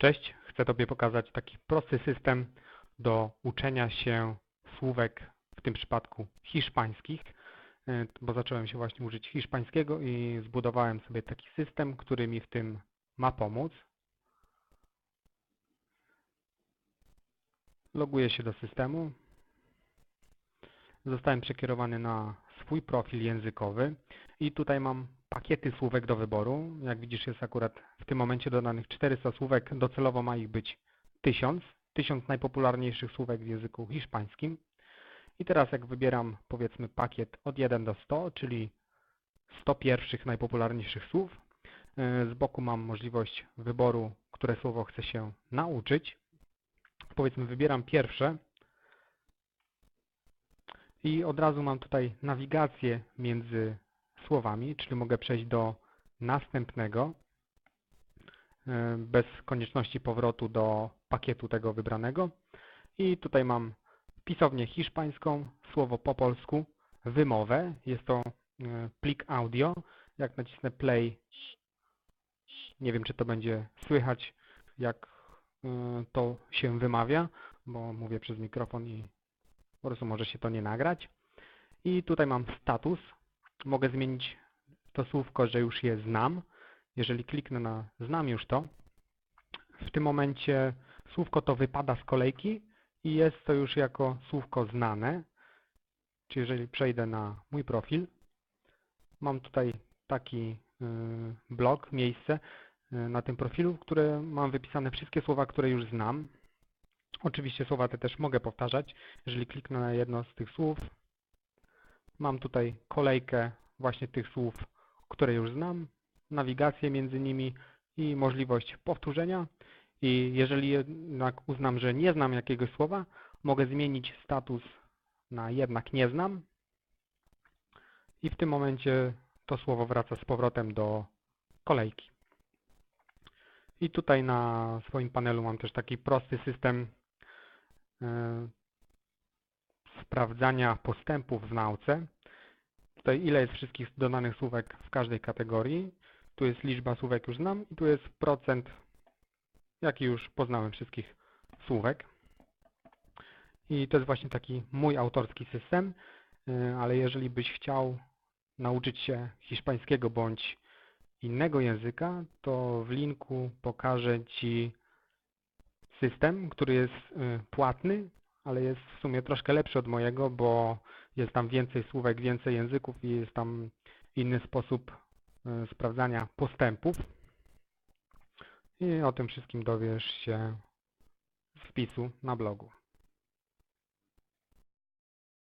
Cześć, chcę Tobie pokazać taki prosty system do uczenia się słówek, w tym przypadku hiszpańskich, e, bo zacząłem się właśnie uczyć hiszpańskiego i zbudowałem sobie taki system, który mi w tym ma pomóc. Loguję się do systemu. Zostałem przekierowany na swój profil językowy i tutaj mam pakiety słówek do wyboru. Jak widzisz jest akurat w tym momencie dodanych 400 słówek, docelowo ma ich być 1000. 1000 najpopularniejszych słówek w języku hiszpańskim. I teraz jak wybieram powiedzmy pakiet od 1 do 100, czyli 100 pierwszych najpopularniejszych słów, e, z boku mam możliwość wyboru, które słowo chcę się nauczyć. Powiedzmy wybieram pierwsze i od razu mam tutaj nawigację między słowami, czyli mogę przejść do następnego e, bez konieczności powrotu do pakietu tego wybranego. I tutaj mam pisownię hiszpańską, słowo po polsku, wymowę. Jest to e, plik audio. Jak nacisnę play, nie wiem czy to będzie słychać, jak e, to się wymawia, bo mówię przez mikrofon i po prostu może się to nie nagrać. I tutaj mam status, mogę zmienić to słówko, że już je znam. Jeżeli kliknę na znam już to, w tym momencie słówko to wypada z kolejki i jest to już jako słówko znane. Czyli jeżeli przejdę na mój profil, mam tutaj taki y, blok, miejsce y, na tym profilu, w którym mam wypisane wszystkie słowa, które już znam. Oczywiście słowa te też mogę powtarzać. Jeżeli kliknę na jedno z tych słów, Mam tutaj kolejkę właśnie tych słów, które już znam, nawigację między nimi i możliwość powtórzenia. I jeżeli jednak uznam, że nie znam jakiegoś słowa, mogę zmienić status na jednak nie znam i w tym momencie to słowo wraca z powrotem do kolejki. I tutaj na swoim panelu mam też taki prosty system e, sprawdzania postępów w nauce. Tutaj ile jest wszystkich dodanych słówek w każdej kategorii. Tu jest liczba słówek już znam i tu jest procent, jaki już poznałem wszystkich słówek. I to jest właśnie taki mój autorski system, y, ale jeżeli byś chciał nauczyć się hiszpańskiego bądź innego języka, to w linku pokażę Ci system, który jest y, płatny, ale jest w sumie troszkę lepszy od mojego, bo jest tam więcej słówek, więcej języków i jest tam inny sposób e, sprawdzania postępów. I o tym wszystkim dowiesz się z wpisu na blogu.